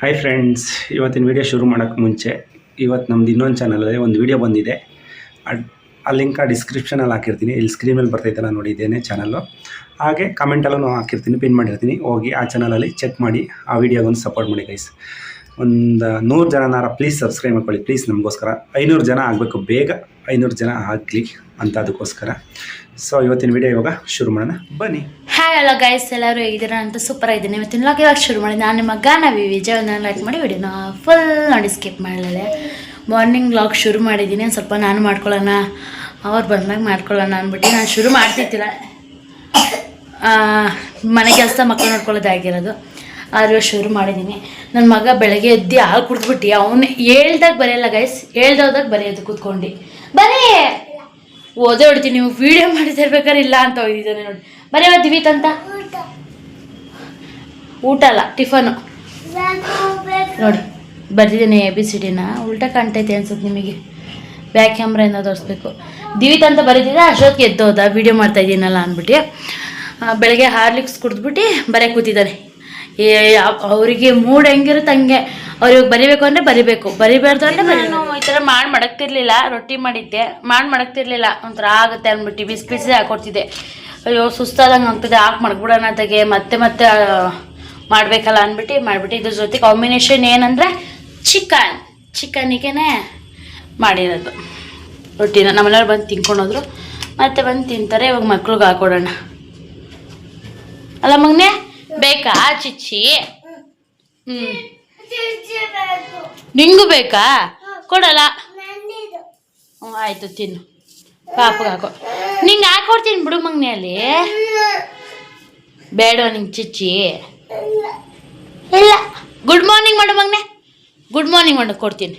Hi friends ಇವತ್ತಿನ video ಶುರು ಮಾಡೋಕ್ಕೆ ಮುಂಚೆ ಇವತ್ತು ನಮ್ದು ಇನ್ನೊಂದು ಚಾನಲಲ್ಲಿ ಒಂದು ವಿಡಿಯೋ ಬಂದಿದೆ. ಆ ಲಿಂಕ ಡಿಸ್ಕ್ರಿಪ್ಷನಲ್ಲಿ ಹಾಕಿರ್ತೀನಿ. ಇಲ್ಲಿ ಸ್ಕ್ರೀನಲ್ಲಿ ಬರ್ತೈತಲ್ಲ ನೋಡಿ ಇದೇನೆ ಚಾನಲ್ಲು ಹಾಗೆ ಕಮೆಂಟಲ್ಲೂ ಹಾಕಿರ್ತೀನಿ ಪಿನ್ ಮಾಡಿರ್ತೀನಿ. ಹೋಗಿ ಆ ಚಾನಲಲ್ಲಿ ಚೆಕ್ ಮಾಡಿ, ಆ ವಿಡಿಯೋಗೊಂದು ಸಪೋರ್ಟ್ ಮಾಡಿ ಗೈಸ್ ಒಂದು ನೂರು ಜನನಾರ ಪ್ಲೀಸ್ ಸಬ್ಸ್ಕ್ರೈಬ್ ಮಾಡ್ಕೊಳ್ಳಿ. ಪ್ಲೀಸ್ ನಮಗೋಸ್ಕರ. ಐನೂರು ಜನ ಆಗಬೇಕು, ಬೇಗ ಐನೂರು ಜನ ಆಗಲಿ ಅಂತ ಅದಕ್ಕೋಸ್ಕರ ಸೊ ಇವತ್ತಿನ ವಿಡಿಯೋ ಇವಾಗ ಶುರು ಮಾಡೋಣ. ಬನ್ನಿ. ಹಾಯ್ ಅಲ್ಲ ಗೈಸ್ ಎಲ್ಲರೂ ಹೇಗಿದ್ದೀರಾ? ಅಂತ ಸೂಪರ್ ಆಗಿದ್ದೀನಿ. ಇವತ್ತಿನ ಲಾಗ್ ಇವಾಗ ಶುರು ಮಾಡಿ, ನಾನು ನಿಮ್ಮ ಗಾನ ವಿ ವಿಜಯವನ್ನು ಲೈಕ್ ಮಾಡಿ ವಿಡಿಯೋನ ಫುಲ್ ನೋಡಿ ಸ್ಕಿಪ್ ಮಾಡಲಿಲ್ಲ ಮಾರ್ನಿಂಗ್ ಲಾಗ್ ಶುರು ಮಾಡಿದ್ದೀನಿ. ಸ್ವಲ್ಪ ನಾನು ಮಾಡ್ಕೊಳ್ಳೋಣ. ಅವ್ರು ಬಂದಾಗ ಮಾಡ್ಕೊಳ್ಳೋಣ ಅಂದ್ಬಿಟ್ಟು ನಾನು ಶುರು ಮಾಡ್ತಿದ್ದಿಲ್ಲ ಮನೆ ಕೆಲಸ ಮಕ್ಕಳು ನೋಡ್ಕೊಳ್ಳೋದಾಗಿರೋದು ಆದರೂ ಶುರು ಮಾಡಿದ್ದೀನಿ. ನನ್ನ ಮಗ ಬೆಳಗ್ಗೆ ಎದ್ದು ಹಾಲು ಕುಡಿದ್ಬಿಟ್ಟು. ಅವನು ಹೇಳ್ದಾಗ ಬರೆಯಲ್ಲ ಗೈಸ್ ಹೇಳ್ದೋದಾಗ ಬರೆಯೋದು ಕೂತ್ಕೊಂಡು. ಬರೀ ಓದೇ ಹೊಡಿತೀನಿ, ನೀವು ವಿಡಿಯೋ ಮಾಡಿದಿರ್ಬೇಕಾದ್ರೆ ಇಲ್ಲ ಅಂತ ಹೋಗಿದ್ದಾನೆ ನೋಡಿ. ಬರೀ ದಿವೀತ್ ಅಂತ? ಊಟ ಅಲ್ಲ, ಟಿಫನು. ನೋಡಿ ಬರ್ತಿದ್ದೀನಿ ಎ ಬಿ ಸಿ ಡಿನ ಉಲ್ಟಾ ಕಾಣ್ತೈತೆ ಅನ್ಸುತ್ತೆ ನಿಮಗೆ. ಬ್ಯಾಕ್ ಕ್ಯಾಮ್ರಾಯಿಂದ ತೋರಿಸ್ಬೇಕು. ದಿವಿತ್ ಅಂತ ಬರೀತಿದ್ದೆ ಅಷ್ಟೊತ್ತಿಗೆ ಎದ್ದೋದ ವಿಡಿಯೋ ಮಾಡ್ತಾ ಇದ್ದೀನಲ್ಲ ಅಂದ್ಬಿಟ್ಟು. ಬೆಳಗ್ಗೆ ಹಾರ್ಲಿಕ್ಸ್ ಕುಡಿದ್ಬಿಟ್ಟು ಬರೆಯ ಕೂತಿದ್ದಾನೆ. ಅವರಿಗೆ ಮೂಡ್ ಹೆಂಗಿರುತ್ತೆ ಹಂಗೆ. ಅವ್ರಿಗೆ ಬರಿಬೇಕು ಅಂದ್ರೆ ಬರಿಬೇಕು. ಬರಿಬಾರ್ದು ಅಂದ್ರೆ ನಾನು ಈ ಥರ ಮಾಡಿ ಮಡಕ್ತಿರ್ಲಿಲ್ಲ ರೊಟ್ಟಿ ಮಾಡಿದ್ದೆ. ಮಾಡಿ ಮಡಕ್ತಿರ್ಲಿಲ್ಲ ಒಂಥರ ಆಗುತ್ತೆ ಅಂದ್ಬಿಟ್ಟು ಬಿಸಿ ಬಿಸಿ ಹಾಕೊಡ್ತಿದ್ದೆ. ಅಯ್ಯೋ ಸುಸ್ತಾದಂಗೆ ಆಗ್ತದೆ. ಹಾಕಿ ಮಡಗ್ಬಿಡೋಣ ತೆಗೆ ಮತ್ತೆ ಮತ್ತೆ ಮಾಡಬೇಕಲ್ಲ ಅಂದ್ಬಿಟ್ಟು ಮಾಡ್ಬಿಟ್ಟು ಇದ್ರ ಜೊತೆ ಕಾಂಬಿನೇಷನ್ ಏನಂದರೆ ಚಿಕನ್ ಚಿಕನಿಗೆನೇ ಮಾಡಿರೋದು. ರೊಟ್ಟಿನ. ನಮ್ಮನೆಯವ್ರು ಬಂದು ತಿನ್ಕೊಂಡೋದ್ರು. ಮತ್ತೆ ಬಂದು ತಿಂತಾರೆ. ಇವಾಗ ಮಕ್ಳಿಗೆ ಹಾಕೊಡೋಣ. ಅಲ್ಲ ಮಗನೆ? ಬೇಕಾ ಚಿಚ್ಚಿ? ಹ್ಞೂ ನಿಂಗೂ ಬೇಕಾ? ಕೊಡಲ್ಲ. ಹ್ಞೂ ಆಯಿತು ತಿನ್ನು. ಪಾಪಗೆ ಹಾಕೋ. ನಿಂಗೆ ಹಾಕೊಡ್ತೀನಿ ಬಿಡು ಮಗನೆ ಅಲ್ಲಿ? ಬೇಡ ನಿಂಗೆ ಚಿಚ್ಚಿ. ಇಲ್ಲ. ಗುಡ್ ಮಾರ್ನಿಂಗ್ ಮಾಡು ಮಗ್ನೆ. ಗುಡ್ ಮಾರ್ನಿಂಗ್ ಮಾಡು ಕೊಡ್ತೀನಿ.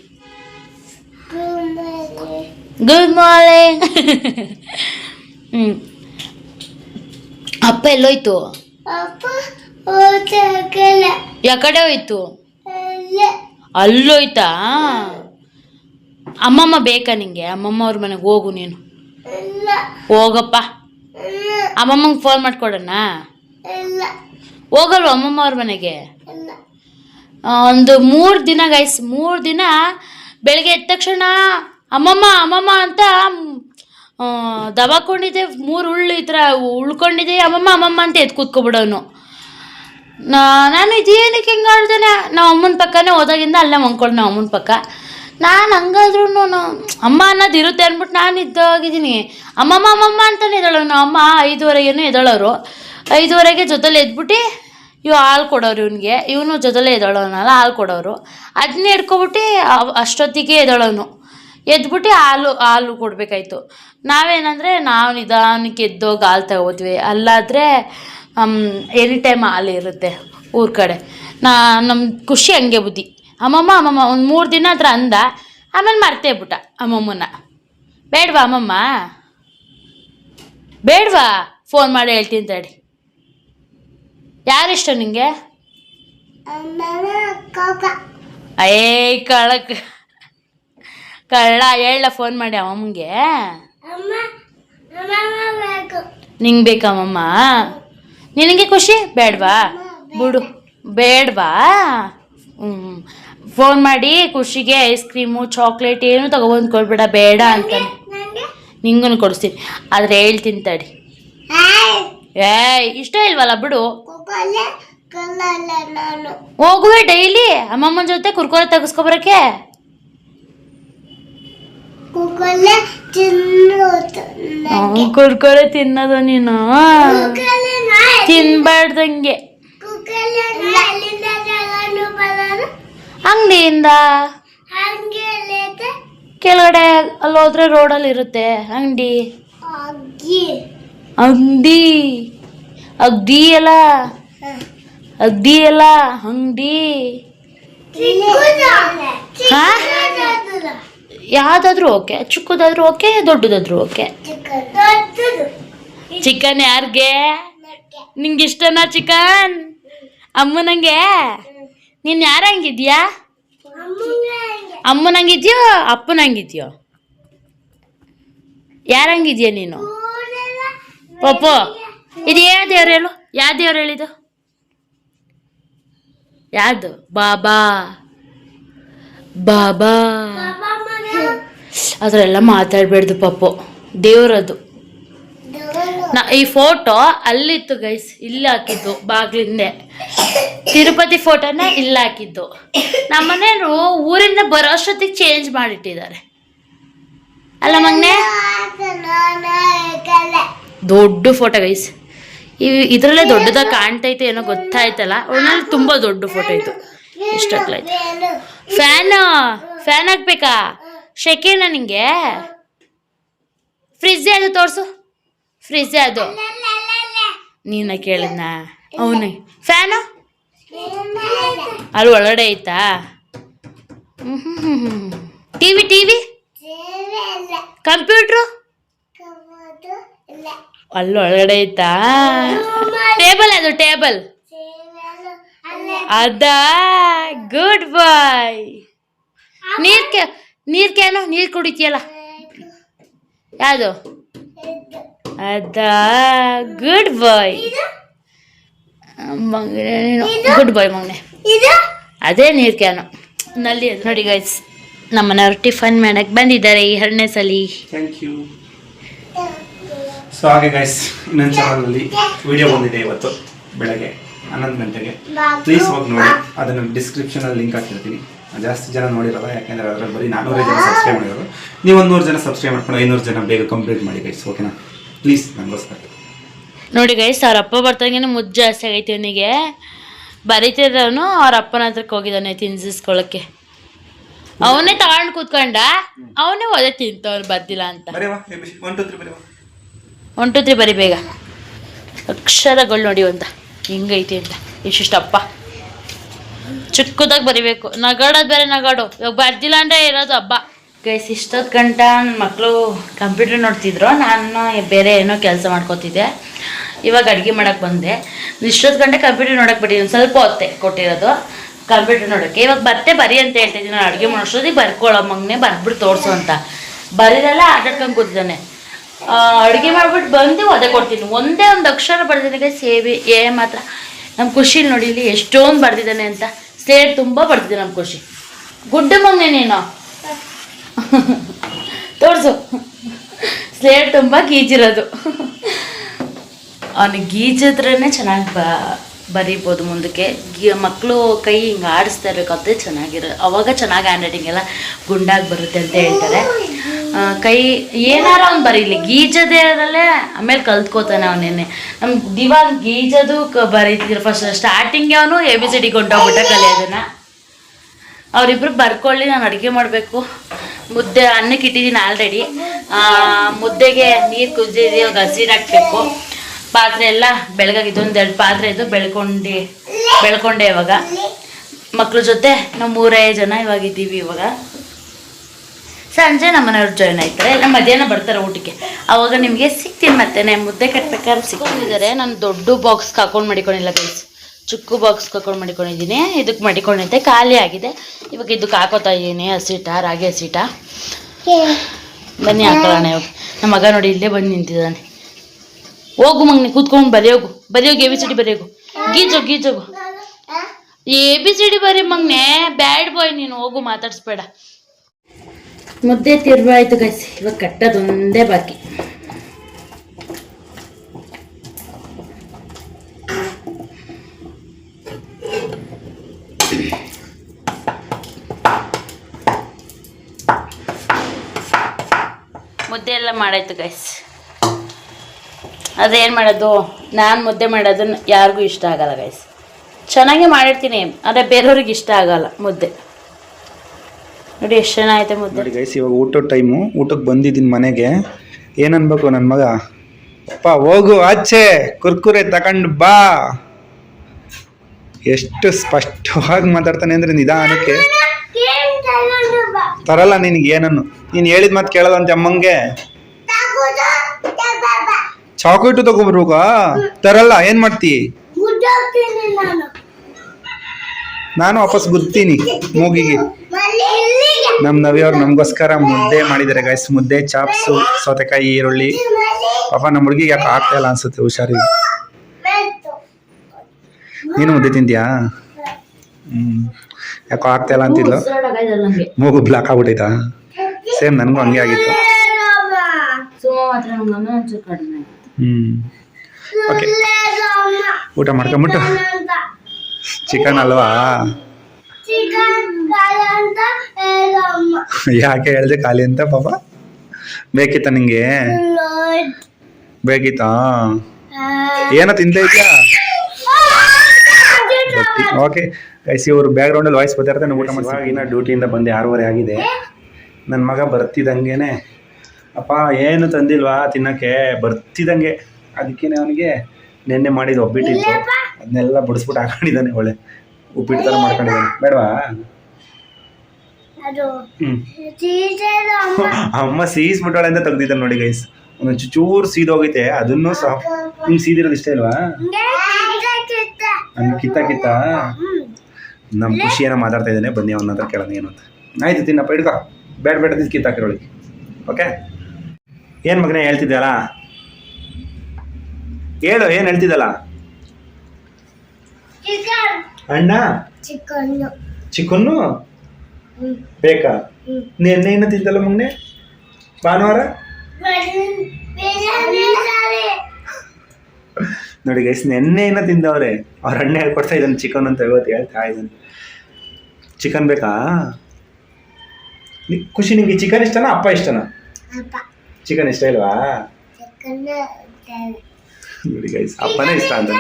ಗುಡ್ ಮಾರ್ನಿಂಗ್ ಹ್ಞೂ ಅಪ್ಪ ಎಲ್ಲೋಯ್ತು? ಯಾಕಡೆ ಹೋಯ್ತು? ಅಲ್ಲೋಯ್ತಾ? ಅಮ್ಮಮ್ಮ ಬೇಕಾ ನಿಂಗೆ? ಅಮ್ಮಮ್ಮ ಅವ್ರ ಮನೆಗೆ ಹೋಗು ನೀನು. ಹೋಗಪ್ಪ. ಅಮ್ಮಮ್ಮಂಗೆ ಫೋನ್ ಮಾಡ್ಕೊಡೋಣ ಹೋಗಲ್ವ ಅಮ್ಮಮ್ಮ ಅವ್ರ ಮನೆಗೆ? ಒಂದು ಮೂರು ದಿನ ಗೈಸ್ ಮೂರು ದಿನ ಬೆಳಗ್ಗೆ ಎದ್ದ ತಕ್ಷಣ ಅಮ್ಮಮ್ಮ ಅಮ್ಮಮ್ಮ ಅಂತ ದಬಾಕೊಂಡಿದ್ದೆ ಮೂರು ಉಳ್ಳು ಈ ಥರ ಉಳ್ಕೊಂಡಿದ್ದೆ ಅಮ್ಮಮ್ಮ ಅಮ್ಮಮ್ಮ ಅಂತ ಎದ್ದು ಕೂತ್ಕೊಬಿಡೋನು. ನಾನು ಇದೇನಕ್ಕೆ ಹಿಂಗೆ ನಾವು ಅಮ್ಮನ ಪಕ್ಕನೇ ಹೋದಾಗಿಂದ ಅಲ್ಲೇ ಮಂಕೊಂಡು ನಾವು ಅಮ್ಮನ ಪಕ್ಕ. ನಾನು ಹಂಗಾದ್ರೂ ಅಮ್ಮ ಅನ್ನೋದು ಇರುತ್ತೆ ಅಂದ್ಬಿಟ್ಟು ನಾನು ಇದ್ದಾಗಿದ್ದೀನಿ. ಅಮ್ಮಮ್ಮ ಅಮ್ಮಮ್ಮ ಅಂತಾನೆ ನಮ್ಮ ಅಮ್ಮ ಐದುವರೆಗೇನು ಎದ್ದೇಳೋರು ಐದುವರೆಗೆ ಜೊತೆಲಿ ಎದ್ಬಿಟ್ಟು ಇವು ಹಾಲು ಕೊಡೋರು ಇವನಿಗೆ. ಇವನು ಜೊತೆಲೇ ಎದ್ದೇಳೋನಲ್ಲ ಹಾಲು ಕೊಡೋರು. ಅದನ್ನೇ ಹಿಡ್ಕೊಬಿಟ್ಟು ಅವ್- ಅಷ್ಟೊತ್ತಿಗೆ ಎದ್ದೇಳೋನು ಎದ್ಬಿಟ್ಟು ಹಾಲು ಹಾಲು ಕೊಡಬೇಕಾಯ್ತು. ನಾವೇನಂದರೆ ನಾವು ನಿಧಾನಕ್ಕೆ ಎದ್ದೋಗಿ ಹಾಲು ತಗೋದ್ವಿ ಅಲ್ಲಾದರೆ ಎನಿ ಟೈಮ್ ಹಾಲು ಇರುತ್ತೆ ಊರ ಕಡೆ. ನಾ ನಮ್ಮ ಖುಷಿ ಹಂಗೆ ಬುದ್ಧಿ. ಅಮ್ಮಮ್ಮ ಅಮ್ಮಮ್ಮ ಒಂದು ಮೂರು ದಿನ ಹತ್ರ ಅಂದ ಆಮೇಲೆ ಮರ್ತೇ ಬಿಟ್ಟ ಅಮ್ಮಮ್ಮನ ಬೇಡವಾ ಅಮ್ಮಮ್ಮ? ಬೇಡವಾ? ಫೋನ್ ಮಾಡಿ ಹೇಳ್ತೀನಿ ತಡಿ. ಯಾರಿಷ್ಟ ನಿಂಗೆ? ಏಯ್ ಕಳಕ್. ಕಳ್ಳ ಹೇಳ ಫೋನ್ ಮಾಡಿ ಅಮ್ಮಮ್ಮಗೆ ನಿಂಗೆ ಬೇಕಮ್ಮಮ್ಮ ನಿನಗೆ ಖುಷಿ? ಬೇಡವಾ? ಬಿಡು. ಬೇಡವಾ? ಹ್ಞೂ ಫೋನ್ ಮಾಡಿ ಖುಷಿಗೆ ಐಸ್ ಕ್ರೀಮು ಚಾಕ್ಲೇಟ್ ಏನು ತಗೊಬಂದು ಕೊಡ್ಬೇಡ ಬೇಡ ಅಂತ. ನಿಂಗೂ? ಕೊಡಿಸ್ತೀನಿ. ಆದರೆ ಹೇಳ್ತೀನಿ ತಡಿ. ಏಯ್! ಇಷ್ಟ ಇಲ್ವಲ್ಲ ಬಿಡು. ಹೋಗುವೆ ಡೈಲಿ. ಅಮ್ಮಮ್ಮನ ಜೊತೆ ಕುರ್ಕುರೆ ತೆಗೆಸ್ಕೊಬರಕ್ಕೆ. ಕುರ್ಕುರೆ ತಿನ್ನೋದು ನೀನು. ತಿನ್ಬಾರ್ದಂಗೆ. ಅಂಗಡಿಯಿಂದ. ಕೆಳಗಡೆ ಅಲ್ಲಿ ಹೋದ್ರೆ ರೋಡಲ್ಲಿ ಇರುತ್ತೆ ಅಂಗಡಿ. ಅಂಗಡಿ. ಅಗ್ದಿ ಎಲ್ಲ. ಅಗ್ದಿ ಎಲ್ಲ ಅಂಗಡಿ. ಹಾ? ಯಾವ್ದಾದ್ರು ಓಕೆ ಚಿಕ್ಕದಾದ್ರೂ ಓಕೆ ದೊಡ್ಡದಾದ್ರೂ ಓಕೆ? ಚಿಕನ್ ಯಾರಿಗೆ? ನಿಂಗೆ ಇಷ್ಟನಾ ಚಿಕನ್? ಅಮ್ಮನಂಗೆ ನೀನು ಯಾರಂಗಿದ್ಯಾ ಅಮ್ಮನಂಗಿದ್ಯೋ ಅಪ್ಪನಂಗಿದ್ಯೋ ಯಾರಂಗಿದ್ಯಾ ನೀನು? ಪಪ್ಪು ಇದು ಯಾವ ದೇವ್ರು ಹೇಳು? ಯಾವ ದೇವ್ರು ಹೇಳಿದು ಯಾವುದು ಬಾಬಾ. ಬಾಬಾ. ಅದರೆಲ್ಲ ಮಾತಾಡಬೇಡ್ದು ಪಾಪು. ದೇವ್ರದು. ನಾ ಈ ಫೋಟೋ ಅಲ್ಲಿತ್ತು ಗೈಸ್ ಇಲ್ಲಿ ಹಾಕಿದ್ದು ಬಾಗ್ಲಿಂದೆ. ತಿರುಪತಿ ಫೋಟೋನ ಇಲ್ಲಿ ಹಾಕಿದ್ದು. ನಮ್ಮನೆಯವರು ಊರಿಂದ ಬರೋ ಅಷ್ಟೊತ್ತಿಗೆ ಚೇಂಜ್ ಮಾಡಿಟ್ಟಿದ್ದಾರೆ. ಅಲ್ಲ ಮಗ್ನೆ? ದೊಡ್ಡ ಫೋಟೋ ಗೈಸ್ ಈ ಇದರಲ್ಲೇ ದೊಡ್ಡದಾಗಿ ಕಾಣ್ತೈತೆ ಏನೋ ಗೊತ್ತಾಯ್ತಲ್ಲ ಒಳ್ಳೆ ತುಂಬ ದೊಡ್ಡ ಫೋಟೋ ಇತ್ತು ಎಷ್ಟಾಗ್ಲೈತೆ ಫ್ಯಾನ್ ಫ್ಯಾನ್ ಹಾಕ್ಬೇಕಾ? ಶೆಕೆನ ನಿಂಗೆ? ಫ್ರಿಜ್ ಅದು ತೋರಿಸು. ಫ್ರಿಜ್ ಅದು. ನೀನ ಕೇಳಿದ್ನ? ಅವನ. ಫ್ಯಾನು? ಅಲ್ಲಿ ಒಳಗಡೆ ಐತಾ? TV TV? ಕಂಪ್ಯೂಟ್ರು? ಅಲ್ಲಿ ಒಳಗಡೆ ಐತಾ? ಟೇಬಲ್ ಅದು ಟೇಬಲ್. ಅದಾ? Good boy. ನೀರ್ ಕೆ ನೀರ್ ಕ್ಯಾನು ನೀರ್ ಕುಡಿತೀಯಲ್ಲ? ಯಾವುದು? ಅದ ಗುಡ್ ಬಾಯ್ ಗುಡ್ ಬಾಯ್ ಮಗನೆ ಅದೇ ನೀರ್ ಕ್ಯಾನು ನಲ್ಲಿ ಅದು. ನೋಡಿ ಗೈಸ್ ನಮ್ಮನೆಯವ್ರು ಟಿಫನ್ ಮಾಡಕ್ ಬಂದಿದ್ದಾರೆ ಈ ಎರಡನೇ ಸಲಿ. ಥ್ಯಾಂಕ್ ಯು ಸೊ ಹಾಗೆ ಗೈಸ್ ಇನ್ನೊಂದು ಚಾನಲಲ್ಲಿ ವಿಡಿಯೋ ಬಂದಿದೆ ಇವತ್ತು ಬೆಳಗ್ಗೆ ಹನ್ನೊಂದು ಗಂಟೆಗೆ. ಪ್ಲೀಸ್ ಹೋಗಿ ನೋಡಿ ಅದನ್ನು ಡಿಸ್ಕ್ರಿಪ್ಷನಲ್ಲಿ ಲಿಂಕ್ ಹಾಕಿರ್ತೀನಿ. ಜಾಸ್ತಿ ಜನ ನೋಡಿರಲ್ಲ ಯಾಕೆಂದರೆ ಅದರಲ್ಲಿ ಬರೀ ನಾನ್ನೂರೇ ಜನ ಸಬ್ಸ್ಕ್ರೈಬ್ ಮಾಡಿರೋದು ನೀವು ಒಂದು ನೂರು ಜನ ಸಬ್ಸ್ಕ್ರೈಬ್ ಮಾಡ್ಕೊಂಡು ಐನೂರು ಜನ ಬೇಗ ಕಂಪ್ಲೀಟ್ ಮಾಡಿ ಗೈಸ್ ಓಕೆನಾ ಪ್ಲೀಸ್ ನನಗೋಸ್ಕರ ನೋಡಿ ಗೈಸ್ ಅವ್ರ ಅಪ್ಪ ಬರ್ತಾಗೇನು ಮುದ್ದು ಜಾಸ್ತಿ ಆಗೈತಿ ಅವನಿಗೆ ಬರೀತಿರೋನು ಅವ್ರ ಅಪ್ಪನ ಹತ್ರಕ್ಕೆ ಹೋಗಿದ್ದಾನೆ ತಿನ್ಸಿಸ್ಕೊಳಕ್ಕೆ. ಅವನೇ ತಗೊಂಡು ಕೂತ್ಕೊಂಡ ಅವನೇ ಒದೆ ತಿಂತವ್ರು ಬರ್ದಿಲ್ಲ ಅಂತ. ಬರೀವಾ ಒನ್ ಟು ತ್ರೀ ಬರೀ ಒನ್ ಟು ತ್ರೀ ಬರಿ ಬೇಗ. ಅಕ್ಷರಗಳು ನೋಡಿ ಅಂತ ಹಿಂಗೈತಿ ಅಂತ. ಇಷ್ಟಿಷ್ಟಪ್ಪ. ಚಿಕ್ಕದಾಗಿ ಬರಿಬೇಕು. ನಗಾಡೋದು ಬೇರೆ, ನಗಾಡು. ಇವಾಗ ಬರ್ದಿಲ್ಲ ಅಂದರೆ ಇರೋದು ಹಬ್ಬ. ಗೈಸ್ ಇಷ್ಟೊತ್ತು ಗಂಟ ನನ್ನ ಮಕ್ಕಳು ಕಂಪ್ಯೂಟರ್ ನೋಡ್ತಿದ್ರು. ನಾನು ಬೇರೆ ಏನೋ ಕೆಲಸ ಮಾಡ್ಕೋತಿದ್ದೆ. ಇವಾಗ ಅಡುಗೆ ಮಾಡೋಕ್ಕೆ ಬಂದೆ. ಇಷ್ಟೊತ್ತು ಗಂಟೆ ಕಂಪ್ಯೂಟರ್ ನೋಡಕ್ಕೆ ಬಿಟ್ಟಿದ್ದೀನಿ ಸ್ವಲ್ಪ ಹೊತ್ತೆ ಕೊಟ್ಟಿರೋದು. ಕಂಪ್ಯೂಟರ್ ನೋಡೋಕ್ಕೆ. ಇವಾಗ ಬರ್ತೆ ಬರಿ ಅಂತ ಹೇಳ್ತಿದ್ದೀನಿ ನಾನು ಅಡುಗೆ ಮಾಡೋಷ್ಟೊತ್ತಿಗೆ ಬರ್ಕೊಳ್ಳೋ ಮಗನೇ ಬರ್ಬಿಟ್ಟು ತೋರಿಸು ಅಂತ. ಬರೀರಲ್ಲ ಆಟಾಡ್ಕೊಂಡು ಕೂತಿದ್ದಾನೆ. ಅಡುಗೆ ಮಾಡ್ಬಿಟ್ಟು ಬಂದು ಒದೆ ಕೊಡ್ತೀನಿ. ಒಂದೇ ಒಂದು ಅಕ್ಷರ ಬರ್ದಿದ್ದಾನೆ ಸೇವಿ ಏ ಮಾತ್ರ. ನಮ್ಮ ಖುಷಿಲಿ ನೋಡಿ ಇಲ್ಲಿ ಎಷ್ಟೊಂದು ಬರ್ದಿದ್ದಾನೆ ಅಂತ. ಸ್ಲೇಟ್ ತುಂಬ ಬರ್ತಿದ್ದೆ ನಮ್ಮ ಖುಷಿ. ಗುಡ್ಡ ಮಗನೆ ನೀನು? ತೋರಿಸು. ಸ್ಲೇಟ್ ತುಂಬ ಗೀಜಿರೋದು. ಅವನಿಗೆ ಗೀಜಿದ್ರೇ ಚೆನ್ನಾಗಿ ಬ, ಬರೀಬೋದು ಮುಂದಕ್ಕೆ. ಗಿ ಮಕ್ಕಳು ಕೈ ಹಿಂಗೆ ಆಡಿಸ್ತಾ ಇರಬೇಕು, ಅದೇ ಚೆನ್ನಾಗಿರೋ ಅವಾಗ ಚೆನ್ನಾಗಿ ಹ್ಯಾಂಡ್ ರೈಟಿಂಗ್ ಎಲ್ಲ ಗುಂಡಾಗಿ ಬರುತ್ತೆ ಅಂತ ಹೇಳ್ತಾರೆ. ಕೈ ಏನಾರ ಅವ್ನು ಬರೀಲಿ ಗೀಜದೇ ಇರೋದಲ್ಲೇ ಆಮೇಲೆ ಕಲ್ತ್ಕೋತಾನೆ ಅವನೇನೆ ನಮ್ಮ ದಿವಾನ್ ಗೀಜದು ಕ ಬರೀತಿದ್ರು ಫಸ್ಟ್ ಸ್ಟಾರ್ಟಿಂಗ್ ಅವನು ಎ ಬಿ ಸಿ ಡಿ ಕೊಂಡೋಗ್ಬಿಟ್ಟ ಕಲಿಯೋದನ್ನ. ಅವರಿಬ್ರು ಬರ್ಕೊಳ್ಳಿ, ನಾನು ಅಡುಗೆ ಮಾಡಬೇಕು. ಮುದ್ದೆ, ಅನ್ನಕ್ಕೆ ಇಟ್ಟಿದ್ದೀನಿ ಆಲ್ರೆಡಿ ಮುದ್ದೆಗೆ ನೀರು ಕುದಿದಿದೆ, ಇವಾಗ ಹಸಿರು ಹಾಕ್ಬೇಕು. ಪಾತ್ರೆ ಎಲ್ಲ ಬೆಳಗಾಗಿ ಇದೊಂದು ಎರಡು ಪಾತ್ರೆ ಇದು ಬೆಳ್ಕೊಂಡು, ಬೆಳ್ಕೊಂಡೆ ಇವಾಗ. ಮಕ್ಕಳ ಜೊತೆ ನಾವು ಮೂರೇ ಜನ ಇವಾಗಿದ್ದೀವಿ ಇವಾಗ. ಸಂಜೆ ನಮ್ಮ ಮನೆಯವ್ರು ಜಾಯ್ನ್ ಆಯ್ತಾರೆ ಇಲ್ಲ, ಮಧ್ಯಾಹ್ನ ಬರ್ತಾರೆ ಊಟಕ್ಕೆ. ಅವಾಗ ನಿಮಗೆ ಸಿಗ್ತೀನಿ ಮತ್ತೆ. ಮುದ್ದೆ ಕಟ್ಬೇಕಾದ್ರೆ ಸಿಕ್ಕಿದ್ದಾರೆ ನಾನು ದೊಡ್ಡ ಬಾಕ್ಸ್ ಹಾಕೊಂಡು ಮಾಡಿಕೊಂಡಿಲ್ಲ ಗೈಸ್ ಚಿಕ್ಕ ಬಾಕ್ಸ್ ಹಾಕೊಂಡು ಮಾಡಿಕೊಂಡಿದ್ದೀನಿ. ಇದಕ್ಕೆ ಮಾಡಿಕೊಂಡಿದ್ದೆ. ಖಾಲಿ ಆಗಿದೆ. ಇವಾಗ ಇದಕ್ಕೆ ಹಾಕೋತಾ ಇದ್ದೀನಿ ಹಸಿಟ, ರಾಗಿ ಹಸಿಟ. ಬನ್ನಿ ಹಾಕೋಣ ಇವಾಗ. ನಮ್ಮ ಮಗ ನೋಡಿ ಇಲ್ಲೇ ಬಂದು ನಿಂತಿದ್ದಾನೆ. ಹೋಗು ಮಗ್ನಿ, ಕೂತ್ಕೊಂಡು ಬರೆಯೋಗು. ಬರೆಯೋಗು ಎ ಬಿ ಸಿ ಡಿ ಬರೆಯೋಗು. ಗೀಜೋಗು ಗೀಜೋಗು ಎ ಬಿ ಸಿ ಡಿ ಬರೀ ಮಗನೆ. ಬ್ಯಾಡ್ ಬಾಯ್ ನೀನು. ಹೋಗು, ಮಾತಾಡಿಸ್ಬೇಡ. ಮುದ್ದೆ ತಿರ್ವಾಯ್ತು ಗೈಸ್ ಇವಾಗ ಕಟ್ಟೋದೊಂದೇ ಬಾಕಿ. ಮುದ್ದೆ ಎಲ್ಲ ಮಾಡಾಯ್ತು ಗೈಸ್ ಅದೇನು ಮಾಡೋದು? ನಾನು ಮುದ್ದೆ ಮಾಡೋದನ್ನು ಯಾರಿಗೂ ಇಷ್ಟ ಆಗಲ್ಲ ಗೈಸ್ ಚೆನ್ನಾಗಿ ಮಾಡಿರ್ತೀನಿ. ಆದರೆ ಬೇರೆಯವ್ರಿಗೆ ಇಷ್ಟ ಆಗಲ್ಲ ಮುದ್ದೆ. ನೋಡಿ ಎಷ್ಟು ಚೆನ್ನಾಗೈತೆ ಮುದ್ದೆ. ನೋಡಿ ಗೈಸ್ ಇವಾಗ ಊಟದ ಟೈಮು ಊಟಕ್ಕೆ ಬಂದಿದ್ದೀನಿ ಮನೆಗೆ. ಏನನ್ಬೇಕು ನನ್ನ ಮಗ? ಅಪ್ಪ ಹೋಗು ಆಚೆ. ಕುರ್ಕುರೆ ತಗೊಂಡು ಬಾ. ಎಷ್ಟು ಸ್ಪಷ್ಟವಾಗಿ ಮಾತಾಡ್ತಾನೆ ಅಂದ್ರೆ ನಿಧಾನಕ್ಕೆ. ತರಲ್ಲ ನಿನಗೆ ಏನನ್ನು. ನೀನು ಹೇಳಿದ ಮಾತು ಅಂತ ಅಮ್ಮಂಗೆ. ಚಾಕ್ಲೇಟು ತಗೊಬರ್ಬೇಕಾ ತರಲ್ಲ ಏನ್ ಮಾಡ್ತಿ? ನಾನು ವಾಪಸ್ ಗುತ್ತೀನಿ ಮೂಗಿಗೆ. ನಮ್ಮ ನವಿಯವ್ರು ನಮಗೋಸ್ಕರ ಮುದ್ದೆ ಮಾಡಿದ್ದಾರೆ ಗೈಸ್ ಮುದ್ದೆ ಚಾಪ್ಸು ಸೌತೆಕಾಯಿ ಈರುಳ್ಳಿ. ಪಾಪ ನಮ್ಮ ಹುಡುಗಿಗೆ ಯಾಕೆ ಆಗ್ತಾ ಇಲ್ಲ ಅನ್ಸುತ್ತೆ ಹುಷಾರಿಗೆ ನೀನು ಮುದ್ದೆ ತಿಂತೀಯಾ? ಹ್ಮ್. ಯಾಕೋ ಇಲ್ಲ ಅಂತಿದ್ಲು. ಮೂಗು ಬ್ಲಾಕ್ ಆಗ್ಬಿಟ್ಟಿದ? ಸೇಮ್ ನನಗೂ ಹಂಗೆ ಆಗಿತ್ತು. ಹ್ಮ್. ಓಕೆ ಊಟ ಮಾಡ್ಕೊಂಬಿಟ್ಟು. ಚಿಕನ್ ಅಲ್ವಾ? ಯಾಕೆ ಹೇಳ್ದೆ ಖಾಲಿ ಅಂತ ಪಾಪ? ಬೇಕಿತ್ತ ನಿಂಗೆ? ಬೇಕಿತ್ತಾ? ಏನೋ ತಿಂತ ಇದೆಯಾ? ಓಕೆ ಗೈಸ್ ಅವ್ರು ಬ್ಯಾಕ್ ಗ್ರೌಂಡಲ್ಲಿ ವಾಯ್ಸ್ ಬರ್ತಾ ಊಟ ಮಾಡಿ ಇನ್ನು ಡ್ಯೂಟಿಯಿಂದ ಬಂದು ಆರೂವರೆ ಆಗಿದೆ? ನನ್ನ ಮಗ ಬರ್ತಿದಂಗೆನೆ. ಅಪ್ಪ ಏನು ತಂದಿಲ್ವಾ ತಿನ್ನಕ್ಕೆ? ಬರ್ತಿದ್ದಂಗೆ ಅದಕ್ಕೇನೆ ಅವನಿಗೆ ನಿನ್ನೆ ಮಾಡಿದ ಒಬ್ಬಿಟ್ಟಿತ್ತು ಅದನ್ನೆಲ್ಲ ಬಡಿಸ್ಬಿಟ್ಟು ಹಾಕೊಂಡಿದ್ದಾನೆ ಒಳ್ಳೆ ಉಪ್ಪಿಟ್ಟು ಥರ ಮಾಡ್ಕೊಂಡಿದ್ದಾನೆ. ಬೇಡವಾ? ಅಮ್ಮ. ಸೀಸ್ಬಿಟ್ಟಾಳೆ ಅಂತ ತೆಗ್ದಿದ್ದಾನೆ ನೋಡಿ ಗೈಸ್ ಒಂದೊಂದು ಚೂರು ಸೀದೋಗೈತೆ ಅದನ್ನು ಸಹ ನಿಮ್ಗೆ ಸೀದಿರೋದು ಇಷ್ಟ ಇಲ್ವಾ? ನಮ್ಗೆ ಕಿತ್ತ ಕಿತ್ತ ನಮ್ಮ ಖುಷಿ ಏನೋ ಮಾತಾಡ್ತಾ ಇದ್ದಾನೆ ಬನ್ನಿ ಅವನ ಹತ್ರ ಕೇಳೋಣ ಏನು ಅಂತ. ಆಯ್ತು ತಿನ್ನಪ್ಪ ಹಿಡ್ಕೊ ಬೇಡ ಬೇಡ ದಿಸ್ ಕಿತ್ತಾಕಿರೊಳಗೆ ಓಕೆ? ಏನು ಮಗನೇ ಹೇಳ್ತಿದ್ದಲ್ಲ ಹೇಳು ಏನು ಹೇಳ್ತಿದ್ದಲ್ಲ? ಅಣ್ಣ? ಚಿಕನ್ನು. ಚಿಕನ್ನು? ಬೇಕಾ? ಏನ ತಿಂದಲ್ಲ ಮೊನ್ನೆ ಭಾನುವಾರ? ನೋಡಿ ಗೈಸ್ ನೆನ್ನೆಯನ್ನು ತಿಂದವ್ರೆ? ಅವ್ರ ಅಣ್ಣ ಹೇಳ್ಕೊಡ್ತಾ ಇದ್ದಾನೆ ಚಿಕನ್ ಅಂತ ಇವತ್ತು ಹೇಳ್ತಾ ಇದ್ದಾನೆ. ಚಿಕನ್ ಬೇಕಾ? ಖುಷಿ ನಿಮ್ಗೆ ಚಿಕನ್ ಇಷ್ಟನಾ ಅಪ್ಪ ಇಷ್ಟನಾ? ಚಿಕನ್ ಇಷ್ಟ ಇಲ್ವಾ? ನೋಡಿ ಗೈಸ್ ಅಪ್ಪನೇ ಇಷ್ಟ ಅಂತ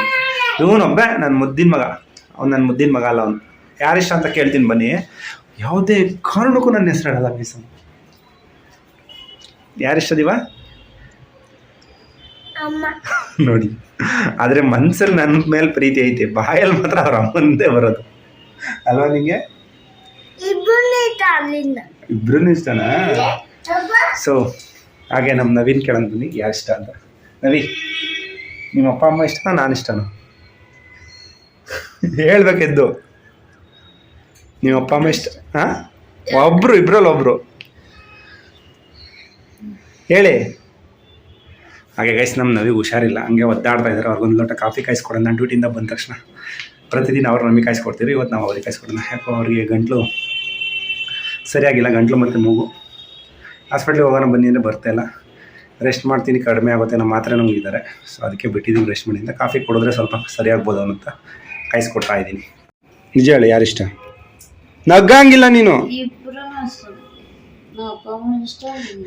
ಇವನೊಬ್ಬ ನನ್ನ ಮುದ್ದಿನ ಮಗ. ಅವ್ನು ನನ್ನ ಮುದ್ದಿನ ಮಗ ಅಲ್ಲ ಅವನು. ಯಾರಿಷ್ಟ ಅಂತ ಕೇಳ್ತೀನಿ ಬನ್ನಿ. ಯಾವುದೇ ಕಾರಣಕ್ಕೂ ನನ್ನ ಹೆಸರು ಹೇಳಲ್ಲ ಅಂತ ಯಾರಿಷ್ಟ ದಿವ? ನೋಡಿ. ಆದರೆ ಮನ್ಸಲ್ಲಿ ನನ್ನ ಮೇಲೆ ಪ್ರೀತಿ ಐತೆ. ಬಾಯಲ್ಲಿ ಮಾತ್ರ ಅವ್ರ ಅಮ್ಮಂದೇ ಬರೋದು. ಅಲ್ವಾ ನಿಂಗೆ? ಇಬ್ರು ಇಷ್ಟನಾ? ಸೊ ಹಾಗೆ ನಮ್ಮ ನವೀನ್ ಕೇಳಂತ ಬನ್ನಿ. ಯಾರು ಇಷ್ಟ ಅಂತ. ನವೀನ್ ನಿಮ್ಮ ಅಪ್ಪ ಅಮ್ಮ ಇಷ್ಟನಾ? ನಾನು ಇಷ್ಟನಾ? ಹೇಳ್ಬೇಕೆದ್ದು. ನೀವು ಅಪ್ಪ, ಅಮ್ಮ ಇಷ್ಟ? ಹಾಂ? ಒಬ್ರು, ಇಬ್ರಲ್ಲಿ ಒಬ್ರು. ಹೇಳಿ. ಹಾಗೆ ಗೈಸ್ ನಮ್ಮ ನವಿಗೆ ಹುಷಾರಿಲ್ಲ. ಹಂಗೆ ಒದ್ದಾಡ್ತಾ ಇದ್ದಾರೆ. ಅವ್ರಿಗೊಂದು ಲೋಟ ಕಾಫಿ ಕಾಯಿಸ್ಕೊಡೋಣ. ನಾನು ಡ್ಯೂಟಿಯಿಂದ ಬಂದ ತಕ್ಷಣ ಪ್ರತಿದಿನ ಅವ್ರು ನಮಗೆ ಕಾಯಿಸ್ಕೊಡ್ತೀವಿ ಇವತ್ತು ನಾವು ಅವ್ರಿಗೆ ಕಾಯಿಸ್ಕೊಡೋಣ. ಯಾಕೋ ಅವ್ರಿಗೆ ಗಂಟ್ಲು ಸರಿಯಾಗಿಲ್ಲ. ಗಂಟ್ಲು ಮತ್ತು ಮೂಗು. ಹಾಸ್ಪಿಟ್ಲಿಗೆ ಹೋಗೋಣ, ಬನ್ನಿ ಅಂದರೆ ಇಲ್ಲ. ರೆಸ್ಟ್ ಮಾಡ್ತೀನಿ. ಕಡಿಮೆ ಆಗುತ್ತೆ ನಮ್ಮ ಮಾತ್ರ ನಮಗಿದ್ದಾರೆ ಸೊ ಅದಕ್ಕೆ ಬಿಟ್ಟಿದ್ದೀನಿ ರೆಸ್ಟ್ ಮಾಡಿಂದ. ಕಾಫಿ ಕೊಡಿದ್ರೆ ಸ್ವಲ್ಪ ಸರಿಯಾಗ್ಬೋದು ಅಂತ ಕಾಯಿಸ್ಕೊಡ್ತಾ ಇದ್ದೀನಿ. ನಿಜ ಹೇಳಿ ಯಾರಿಷ್ಟ? ನಗ್ಗಂಗಿಲ್ಲ ನೀನು.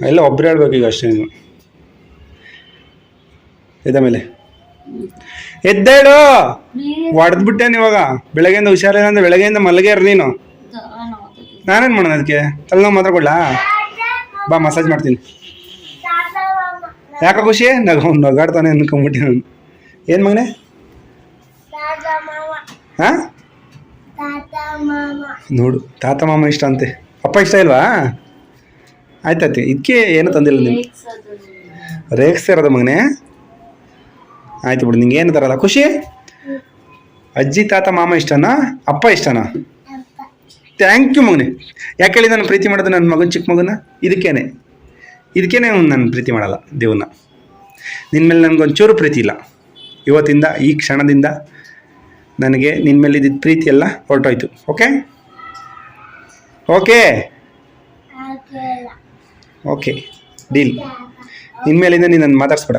ಎಲ್ಲ ಒಬ್ರು ಹೇಳ್ಬೇಕು ಈಗ ಅಷ್ಟೇ ನೀನು. ಎದ್ದ ಮೇಲೆ. ಎದ್ದೇಳು ಹೊಡೆದ್ಬಿಟ್ಟೇನು ಇವಾಗ. ಬೆಳಗ್ಗೆಯಿಂದ ಹುಷಾರಿಲ್ಲ ಅಂದ್ರೆ ಬೆಳಗ್ಗೆಯಿಂದ ಮಲಗ್ಯಾರ ನೀನು. ನಾನೇನು ಮಾಡೋಣ ಅದಕ್ಕೆ? ತಲೆನೋವು ಮಾತ್ರ ಕೊಡ್ಲಾ? ಬಾ ಮಸಾಜ್ ಮಾಡ್ತೀನಿ. ಯಾಕೆ ಖುಷಿ? ನಗ ನಗಾಡ್ತಾನೆ ಅನ್ಕೊಂಬಿಟ್ಟು ನಾನು ಏನು ಮಗನೇ? ಹಾಂ? ನೋಡು ತಾತ ಮಾಮ ಇಷ್ಟ ಅಂತೆ. ಅಪ್ಪ ಇಷ್ಟ ಇಲ್ವಾ? ಆಯ್ತಾಯ್ತು. ಇದಕ್ಕೆ ಏನು ತಂದಿಲ್ಲ ನೀವು ಇರೋದ ಮಗನೇ? ಆಯ್ತು ಬಿಡು ನಿಂಗೆ ಏನು ತರಲ್ಲ. ಖುಷಿ? ಅಜ್ಜಿ ತಾತ ಮಾಮ ಇಷ್ಟನಾ? ಅಪ್ಪ ಇಷ್ಟನಾ? ಥ್ಯಾಂಕ್ ಯು ಮಗನೇ. ಯಾಕೆ ಹೇಳಿ ನಾನು ಪ್ರೀತಿ ಮಾಡೋದು ನನ್ನ ಮಗನ ಚಿಕ್ಕ ಮಗನ? ಇದಕ್ಕೇನೆ. ಇದಕ್ಕೇನೆ ನಾನು ಪ್ರೀತಿ ಮಾಡಲ್ಲ ದೇವನ್ನ ನಿನ್ನ ಮೇಲೆ ನನಗೊಂಚೂರು ಪ್ರೀತಿ ಇಲ್ಲ. ಇವತ್ತಿಂದ ಈ ಕ್ಷಣದಿಂದ ನನಗೆ ನಿನ್ನ ಮೇಲೆ ಇದ್ದಿದ್ದ ಪ್ರೀತಿ ಎಲ್ಲ ಹೊರಟೋಯ್ತು ಓಕೆ ಓಕೆ ಓಕೆ ಡೀಲ್ ನಿನ್ನ ಮೇಲಿಂದ ನೀನು ನನ್ನ ಮಾತಾಡ್ಸ್ಬೇಡ.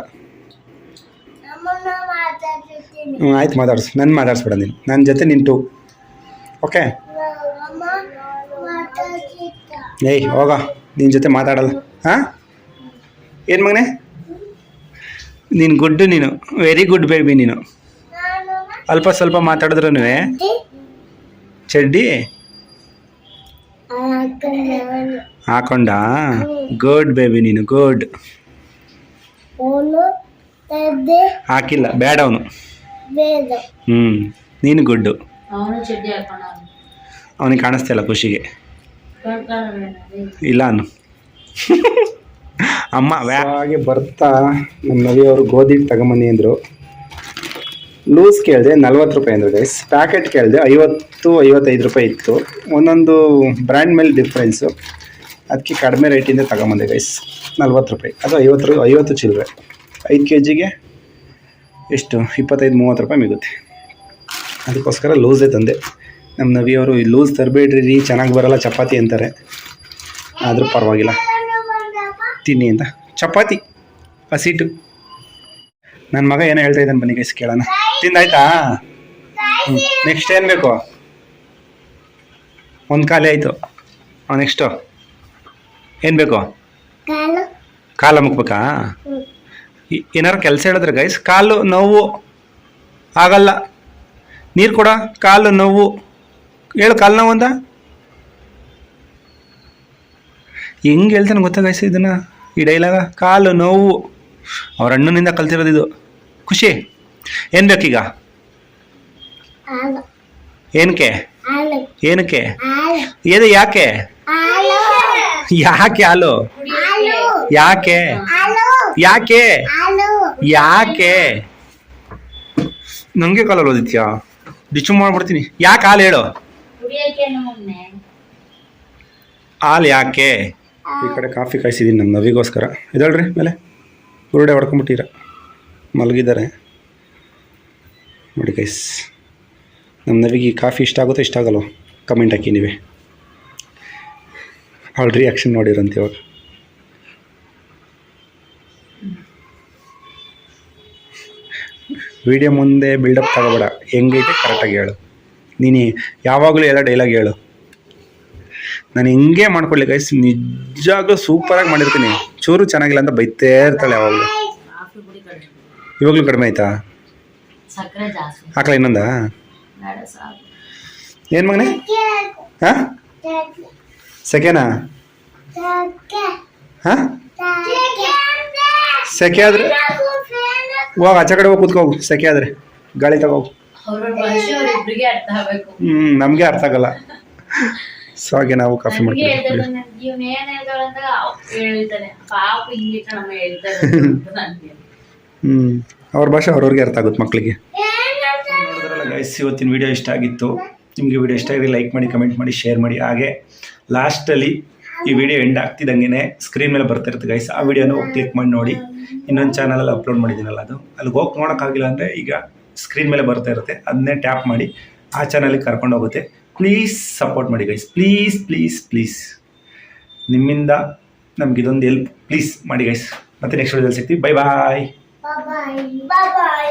ಹ್ಞೂ ಆಯ್ತು, ಮಾತಾಡ್ಸು. ನನ್ನ ಮಾತಾಡ್ಸ್ಬೇಡ ನೀನು. ನನ್ನ ಜೊತೆ ನಿಂಟು ಓಕೆ ಅಮ್ಮ ಮಾತಾಡ್ತಿದ್ದ ಏಯ್, ಹೋಗ. ನಿನ್ನ ಜೊತೆ ಮಾತಾಡಲ್ಲ. ಹಾಂ? ಏನು ಮಗನೇ? ನೀನು ಗುಡ್ ನೀನು. ವೆರಿ ಗುಡ್ ಬೇಬಿ ನೀನು ನಾನು. ಅಲ್ಪ ಸ್ವಲ್ಪ ಮಾತಾಡಿದ್ರು ಚಡ್ಡಿ? ಹಾಕೊಂಡು ಗುಡ್ ಬೇಬಿ ನೀನು ಗುಡ್ ಹಾಕಿಲ್ಲ ಬೇಡ ಅವನು ಬೇಡ ಹ್ಞೂ ನೀನು ಗುಡ್ಡು ಅವನು ಕಾಣಿಸ್ತಾ ಇಲ್ಲ ಅವನಿಗೆ ಕಾಣಿಸ್ತಿಲ್ಲ ಖುಷಿಗೆ ಇಲ್ಲ ಅನು ಅಮ್ಮ ಹಾಗೆ ಬರ್ತಾ ನಮ್ಮ ನವಿಯವರು ಗೋಧಿ ತಗೊಂಬನಿ ತಗೊಂಬನ್ನಿ ಅಂದರು. ಲೂಸ್ ಕೇಳಿದೆ ನಲ್ವತ್ತು ರೂಪಾಯಿ ಅಂದರೆ ಗೈಸ್ ಪ್ಯಾಕೆಟ್ ಕೇಳಿದೆ ಐವತ್ತು, ಐವತ್ತೈದು ರೂಪಾಯಿ ಇತ್ತು. ಒಂದೊಂದು ಬ್ರ್ಯಾಂಡ್ ಮೇಲೆ ಡಿಫ್ರೆನ್ಸು ಅದಕ್ಕೆ ಕಡಿಮೆ ರೇಟಿಂದ ತಗೊಂಬಂದೆ ಗೈಸ್ ನಲ್ವತ್ತು ರೂಪಾಯಿ. ಅದು ಐವತ್ತು ಐವತ್ತು ಚಿಲ್ಲರೆ. ಐದು ಕೆ ಜಿಗೆ ಎಷ್ಟು? ಇಪ್ಪತ್ತೈದು, ಮೂವತ್ತು ರೂಪಾಯಿ ಮಿಗುತ್ತೆ. ಅದಕ್ಕೋಸ್ಕರ ಲೂಸೇ ತಂದೆ. ನಮ್ಮ ನವಿಯವರು ಲೂಸ್ ತರಬೇಡ್ರಿ ರೀ, ಚೆನ್ನಾಗಿ ಬರಲ್ಲ, ಚಪಾತಿ ಅಂತಾರೆ. ಆದರೂ ಪರವಾಗಿಲ್ಲ. ತಿನ್ನಿ ಅಂತ. ಚಪಾತಿ. ಹಸಿಟ್ಟು ನನ್ನ ಮಗ ಏನೋ ಹೇಳ್ತಾ ಇದ್ದಾನೆ ಬನ್ನಿ ಗೈಸ್ ಕೇಳೋಣ. ತಿಂದಾಯ್ತಾ? ಆಯ್ತಾ ನೆಕ್ಸ್ಟ್ ಏನು ಬೇಕು? ಒಂದು ಖಾಲಿ ಆಯಿತು. ನೆಕ್ಸ್ಟು ಏನು ಬೇಕು? ಕಾಲು. ಅಮುಕ್ಬೇಕಾ ಹ್ಮ್. ಏನಾರು ಕೆಲಸ ಹೇಳಿದ್ರೆ ಗೈಸ್ ಕಾಲು ನೋವು ಆಗಲ್ಲ. ನೀರು ಕೊಡ ಕಾಲು ನೋವು. ಹೇಳು ಕಾಲು ನೋವು ಅಂತ. ಹೆಂಗೆ ಹೇಳ್ತಾನೆ ಗೊತ್ತಾ ಗೈಸ್ ಇದನ್ನ? ಈ ಡೈಲಾಗ ಕಾಲು ನೋವು. ಅವ್ರ ಅಣ್ಣನಿಂದ ಕಲ್ತಿರೋದು ಇದು. ಖುಷಿ. ಏನು ಬೇಕೀಗ? ಏನಕ್ಕೆ? ಏನಕ್ಕೆ? ಏನು ಏದು ಯಾಕೆ? ಯಾಕೆ ಹಾಲು? ಯಾಕೆ? ಯಾಕೆ? ಯಾಕೆ? ನಂಗೆ ಕಾಲಲ್ಲಿ ಓದಿತ್ಯಾ ಡಿಚು ಮಾಡ್ಬಿಡ್ತೀನಿ. ಯಾಕೆ ಹಾಲು ಹೇಳು? ಹಾಲು ಯಾಕೆ? ಈ ಕಡೆ ಕಾಫಿ ಕಾಯಿಸಿದ್ದೀನಿ ನಮ್ಮ ನವಿಗೋಸ್ಕರ. ಇದಳ್ರಿ ಮೇಲೆ. ಹುರುಡೆ ಹೊಡ್ಕೊಂಬಿಟ್ಟಿರ. ಮಲಗಿದ್ದಾರೆ. ನೋಡಿ ಗೈಸ್ ನಮ್ಮ ನವಿಗೆ ಕಾಫಿ ಇಷ್ಟ ಆಗುತ್ತೋ ಇಷ್ಟ ಆಗಲ್ವ? ಕಮೆಂಟ್ ಹಾಕಿ ನೀವೇ. ಅವಳ ರಿಯಾಕ್ಷನ್ ನೋಡಿರಂತೆ ಇವಾಗ. ವಿಡಿಯೋ ಮುಂದೆ ಬಿಲ್ಡಪ್ ತಗೋಬೇಡ. ಹೆಂಗೈತೆ ಕರೆಕ್ಟಾಗಿ ಹೇಳು. ನೀನು ಯಾವಾಗಲೂ ಎಲ್ಲ ಡೈಲಾಗ್ ಹೇಳು. ನಾನು ಹಿಂಗೆ ಮಾಡ್ಕೊಳ್ಳಿ ಗೈಸ್ ನಿಜವಾಗ್ಲೂ ಸೂಪರಾಗಿ ಮಾಡಿರ್ತೀನಿ. ಚೂರು ಚೆನ್ನಾಗಿಲ್ಲ ಅಂತ ಬೈತೇ ಇರ್ತಾಳೆ ಯಾವಾಗಲೂ. ಇವಾಗಲೂ ಕಡಿಮೆ ಆಯ್ತಾ? ಸಕ್ಕರೆ ಜಾಸ್ತಿ. ಹಾಕ್ಲಾ ಇನ್ನೊಂದ? ಬೇಡ ಸಾಕು. ಏನು ಮಗನೇ? ಹಾಂ? ಸೆಕೆನಾ? ಹಾಂ? ಸೆಕೆ ಆದ್ರೆ? ಹೋಗ ಆಚೆ ಕಡೆ ಹೋಗಿ ಕೂತ್ಕೋಗು ಸೆಕೆ ಆದ್ರೆ. ಗಾಳಿ ತಗೋಗು. ಹ್ಮ್ ನಮ್ಗೆ ಅರ್ಥ ಆಗ್ಬೇಕು. ಹ್ಞೂ ನಮಗೆ ಅರ್ಥ ಆಗಲ್ಲ. ಸೊ ಹಾಗೆ ನಾವು ಕಾಫಿ ಮಾಡ್ತೀವಿ. ಹ್ಞೂ ಅವ್ರ ಭಾಷೆ ಅವ್ರವ್ರಿಗೆ ಅರ್ಥ ಆಗುತ್ತೆ ಮಕ್ಕಳಿಗೆ ನೋಡಿದ್ರಲ್ಲ ಗೈಸ್ ಇವತ್ತಿನ ವಿಡಿಯೋ ಇಷ್ಟ ಆಗಿತ್ತು. ನಿಮಗೆ ವಿಡಿಯೋ ಇಷ್ಟ ಆಗಿದೆ ಲೈಕ್ ಮಾಡಿ ಕಮೆಂಟ್ ಮಾಡಿ ಶೇರ್ ಮಾಡಿ. ಹಾಗೆ ಲಾಸ್ಟಲ್ಲಿ ಈ ವಿಡಿಯೋ ಎಂಡ್ ಆಗ್ತಿದ್ದಂಗೆ ಸ್ಕ್ರೀನ್ ಮೇಲೆ ಬರ್ತಾ ಇರುತ್ತೆ ಗೈಸ್ ಆ ವಿಡಿಯೋನ ಕ್ಲಿಕ್ ಮಾಡಿ ನೋಡಿ. ಇನ್ನೊಂದು ಚಾನಲಲ್ಲಿ ಅಪ್ಲೋಡ್ ಮಾಡಿದ್ದೀನಲ್ಲ ಅದು. ಅಲ್ಲಿಗೆ ಹೋಗಿ ನೋಡೋಕ್ಕಾಗಿಲ್ಲ ಅಂದರೆ ಈಗ ಸ್ಕ್ರೀನ್ ಮೇಲೆ ಬರ್ತಾ ಇರುತ್ತೆ. ಅದನ್ನೇ ಟ್ಯಾಪ್ ಮಾಡಿ ಆ ಚಾನಲಿಗೆ ಕರ್ಕೊಂಡು ಹೋಗುತ್ತೆ. ಪ್ಲೀಸ್ ಸಪೋರ್ಟ್ ಮಾಡಿ ಗೈಸ್ ಪ್ಲೀಸ್ ಪ್ಲೀಸ್ ಪ್ಲೀಸ್ ನಿಮ್ಮಿಂದ ನಮ್ಗೆ ಇದೊಂದು ಹೆಲ್ಪ್ ಪ್ಲೀಸ್ ಮಾಡಿ ಗೈಸ್ ಮತ್ತೆ ನೆಕ್ಸ್ಟ್ ವಿಡಿಯೋದಲ್ಲಿ ಸಿಗ್ತೀವಿ. Bye bye Bye bye. Bye bye.